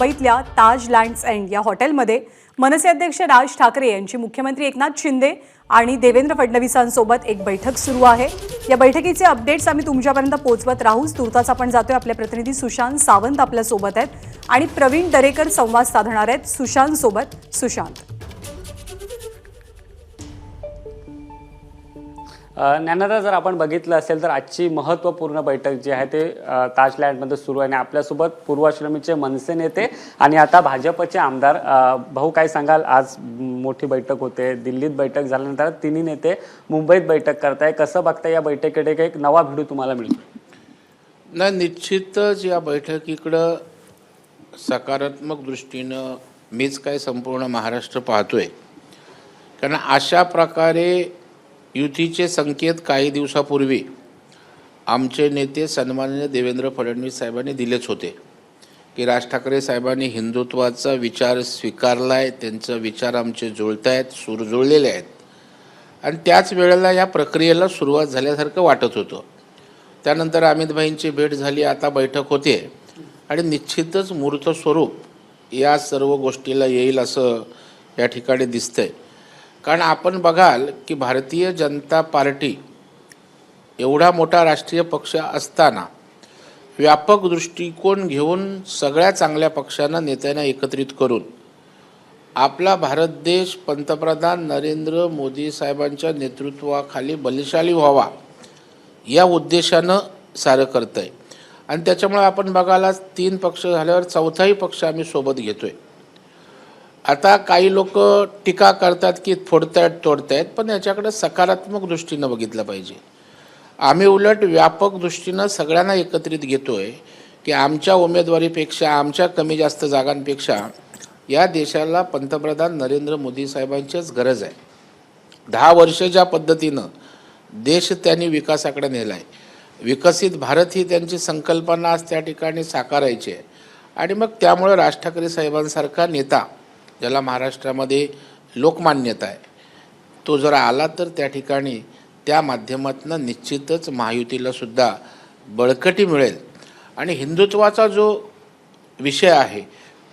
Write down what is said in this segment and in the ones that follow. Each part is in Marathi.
मुंबईतल्या ताज लँड्स एंड या हॉटेलमध्ये मनसे अध्यक्ष राज ठाकरे यांची मुख्यमंत्री एकनाथ शिंदे आणि देवेंद्र फडणवीसांसोबत एक बैठक सुरू आहे. या बैठकीचे अपडेट्स आम्ही तुमच्यापर्यंत पोहोचवत राहूच. तुर्तास आपण जातोय. आपले प्रतिनिधी सुशांत सावंत आपल्यासोबत आहेत. आणि प्रवीण दरेकर संवाद साधणार आहेत. सुशांत सोबत सुशांत. ज्ञानदा जर आपण बघितलं असेल तर आजची महत्त्वपूर्ण बैठक जी आहे ते ताजलँडमध्ये सुरू आहे आणि आपल्यासोबत पूर्वाश्रमीचे मनसे नेते आणि आता भाजपचे आमदार भाऊ काय सांगाल? आज मोठी बैठक होते दिल्लीत बैठक झाल्यानंतर तिन्ही नेते मुंबईत बैठक करताय. कसं बघताय या बैठकीकडे? एक नवा व्हिडिओ तुम्हाला मिळतो नाही निश्चितच या बैठकीकडं सकारात्मक दृष्टीनं मीच काय संपूर्ण महाराष्ट्र पाहतोय. कारण अशा प्रकारे युतीचे संकेत काही दिवसापूर्वी आमचे नेते सन्माननीय देवेंद्र फडणवीस साहेबांनी दिलेच होते की राज ठाकरे साहेबांनी हिंदुत्वाचा विचार स्वीकारला आहे त्यांचा विचार आमचे जुळत आहेत सूर जुळलेले आहेत. आणि त्याच वेळेला या प्रक्रियेला सुरुवात झाल्यासारखं वाटत होतं. त्यानंतर अमितभाईंची भेट झाली आता बैठक होते आणि निश्चितच मूर्त स्वरूप या सर्व गोष्टीला येईल असं या ठिकाणी दिसतंय. कारण आपण बघाल की भारतीय जनता पार्टी एवढा मोठा राष्ट्रीय पक्ष असताना व्यापक दृष्टिकोन घेऊन सगळ्या चांगल्या पक्षांना नेत्यांना एकत्रित करून आपला भारत देश पंतप्रधान नरेंद्र मोदी साहेबांच्या नेतृत्वाखाली बलशाली व्हावा या उद्देशानं सारं करतं आहे आणि त्याच्यामुळे आपण बघायला तीन पक्ष झाल्यावर चौथाही पक्ष आम्ही सोबत घेतोय. आता काही लोक टीका करतात की फोडतायत तोडतायत पण याच्याकडे सकारात्मक दृष्टीनं बघितलं पाहिजे. आम्ही उलट व्यापक दृष्टीनं सगळ्यांना एकत्रित घेतोय की आमच्या उमेदवारीपेक्षा आमच्या कमी जास्त जागांपेक्षा या देशाला पंतप्रधान नरेंद्र मोदी साहेबांचीच गरज आहे. दहा वर्ष ज्या पद्धतीनं देश त्यांनी विकासाकडे नेला आहे विकसित भारत ही त्यांची संकल्पना आज त्या ठिकाणी साकारायची आहे. आणि मग त्यामुळे राज ठाकरे साहेबांसारखा नेता ज्याला महाराष्ट्रामध्ये लोकमान्यता आहे. तो जर आला तर त्या ठिकाणी त्या माध्यमातून निश्चितच महायुतीला सुद्धा बळकटी मिळेल. आणि हिंदुत्वाचा जो विषय आहे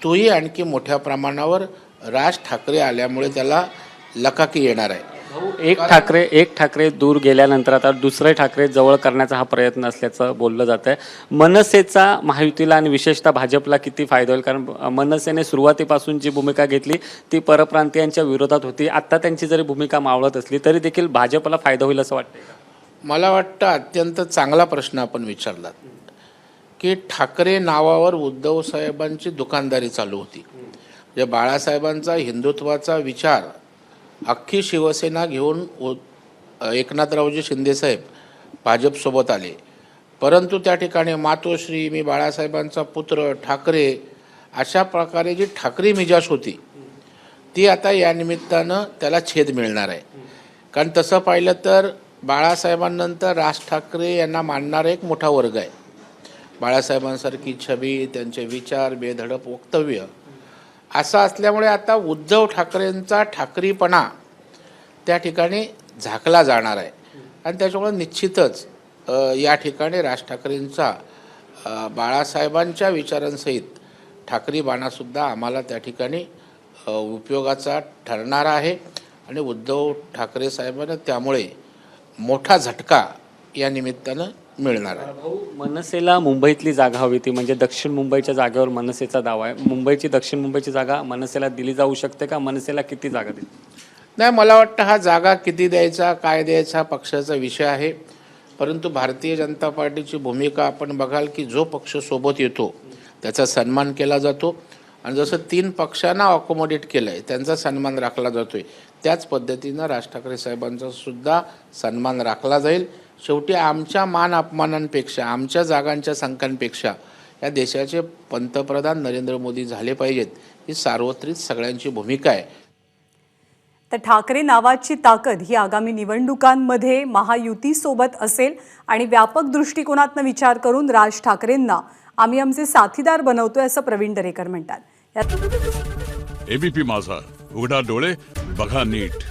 तोही आणखी मोठ्या प्रमाणावर राज ठाकरे आल्यामुळे त्याला लकाकी येणार आहे. भाऊ एक ठाकरे एक ठाकरे दूर गेल्यानंतर आता दुसरे ठाकरे जवळ करण्याचा हा प्रयत्न असल्याचं बोललं जात आहे मनसेचा महायुतीला आणि विशेषतः भाजपला किती फायदा होईल? कारण मनसेने सुरुवातीपासून जी भूमिका घेतली ती परप्रांतीयांच्या विरोधात होती. आत्ता त्यांची जरी भूमिका मावळत असली तरी देखील भाजपला फायदा होईल असं वाटतं मला वाटतं अत्यंत चांगला प्रश्न आपण विचारलात की ठाकरे नावावर उद्धव साहेबांची दुकानदारी चालू होती. म्हणजे बाळासाहेबांचा हिंदुत्वाचा विचार अख्खी शिवसेना घेऊन उ- एकनाथरावजी शिंदेसाहेब भाजपसोबत आले. परंतु त्या ठिकाणी मातोश्री मी बाळासाहेबांचा पुत्र ठाकरे अशा प्रकारे जी ठाकरे मिजाज होती ती आता या निमित्तानं त्याला छेद मिळणार आहे. कारण तसं पाहिलं तर बाळासाहेबांनंतर राज ठाकरे यांना मानणारा एक मोठा वर्ग आहे. बाळासाहेबांसारखी छबी त्यांचे विचार बेधडप वक्तव्य असं असल्यामुळे आता उद्धव ठाकरेंचा ठाकरीपणा त्या ठिकाणी झाकला जाणार आहे. आणि त्याच्यामुळे निश्चितच या ठिकाणी राज ठाकरेंचा बाळासाहेबांच्या विचारांसहित ठाकरी बाणासुद्धा आम्हाला त्या ठिकाणी उपयोगाचा ठरणार आहे. आणि उद्धव ठाकरे साहेबांना त्यामुळे मोठा झटका या निमित्तानं मिळणार आहे. भाऊ मनसेला मुंबईतली जागा हवी ती म्हणजे दक्षिण मुंबईच्या जागेवर मनसेचा दावा आहे. मुंबईची दक्षिण मुंबईची जागा मनसेला दिली जाऊ शकते का? मनसेला किती जागा दिली? नाही मला वाटतं हा जागा किती द्यायचा काय द्यायचा पक्षाचा विषय आहे. परंतु भारतीय जनता पार्टीची भूमिका आपण बघाल की जो पक्ष सोबत येतो त्याचा सन्मान केला जातो. आणि जसं तीन पक्षांना अकोमोडेट केलं आहे त्यांचा सन्मान राखला जातोय. त्याच पद्धतीनं राज ठाकरे साहेबांचा सुद्धा सन्मान राखला जाईल. शेवटी आमच्या मान अपमानांपेक्षा आमच्या जागांच्या संख्यांपेक्षा या देशाचे पंतप्रधान नरेंद्र मोदी झाले पाहिजेत ही सार्वत्रिक सगळ्यांची भूमिका आहे. तर ठाकरे नावाची ताकद ही आगामी निवडणुकांमध्ये महायुतीसोबत असेल आणि व्यापक दृष्टिकोनातनं विचार करून राज ठाकरेंना आम्ही आमचे साथीदार बनवतोय असं प्रवीण दरेकर म्हणतात. एबीपी माझा उघडा डोळे बघा नीट.